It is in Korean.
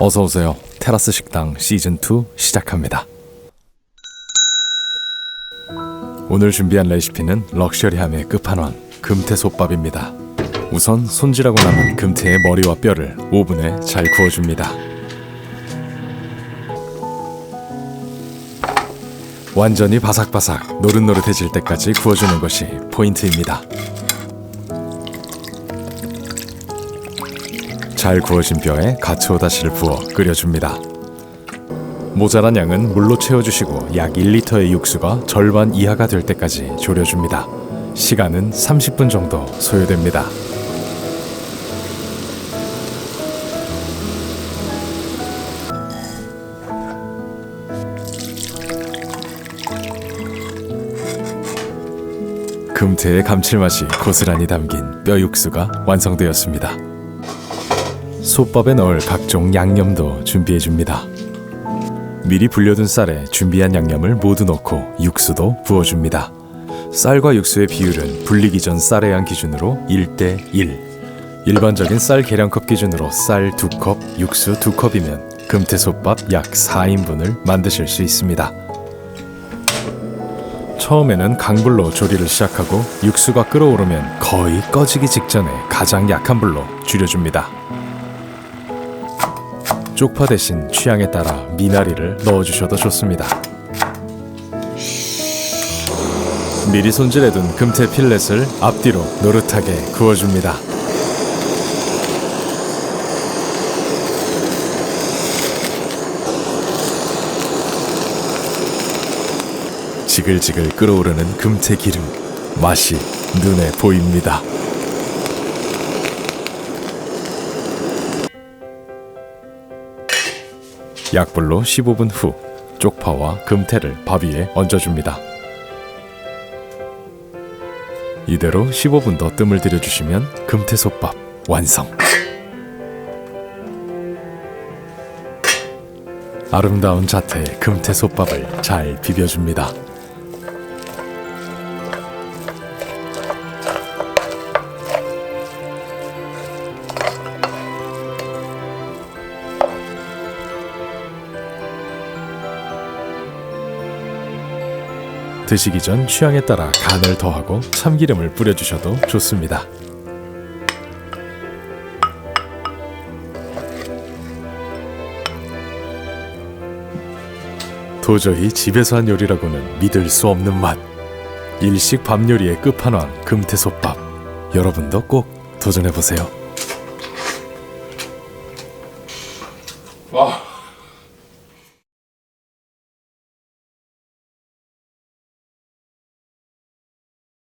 어서 오세요. 테라스 식당 시즌 2 시작합니다. 오늘 준비한 레시피는 럭셔리함의 끝판왕 금태솥밥입니다. 우선 손질하고 남은 금태의 머리와 뼈를 오븐에 잘 구워줍니다. 완전히 바삭바삭 노릇노릇해질 때까지 구워주는 것이 포인트입니다. 잘 구워진 뼈에 가츠오 다시를 부어 끓여줍니다. 모자란 양은 물로 채워주시고 약 1리터의 육수가 절반 이하가 될 때까지 졸여줍니다. 시간은 30분 정도 소요됩니다. 금태의 감칠맛이 고스란히 담긴 뼈 육수가 완성되었습니다. 솥밥에 넣을 각종 양념도 준비해 줍니다. 미리 불려둔 쌀에 준비한 양념을 모두 넣고 육수도 부어줍니다. 쌀과 육수의 비율은 불리기 전 쌀의 양 기준으로 1대 1. 일반적인 쌀 계량컵 기준으로 쌀 2컵, 육수 2컵이면 금태솥밥 약 4인분을 만드실 수 있습니다. 처음에는 강불로 조리를 시작하고 육수가 끓어오르면 거의 꺼지기 직전에 가장 약한 불로 줄여줍니다. 쪽파 대신 취향에 따라 미나리를 넣어주셔도 좋습니다. 미리 손질해둔 금태 필렛을 앞뒤로 노릇하게 구워줍니다. 지글지글 끓어오르는 금태 기름 맛이 눈에 보입니다. 약불로 15분 후 쪽파와 금태를 밥 위에 얹어줍니다. 이대로 15분 더 뜸을 들여주시면 금태솥밥 완성. 아름다운 자태의 금태솥밥을 잘 비벼줍니다. 드시기 전 취향에 따라 간을 더하고 참기름을 뿌려주셔도 좋습니다. 도저히 집에서 한 요리라고는 믿을 수 없는 맛. 일식 밥 요리의 끝판왕 금태솥밥. 여러분도 꼭 도전해 보세요. 와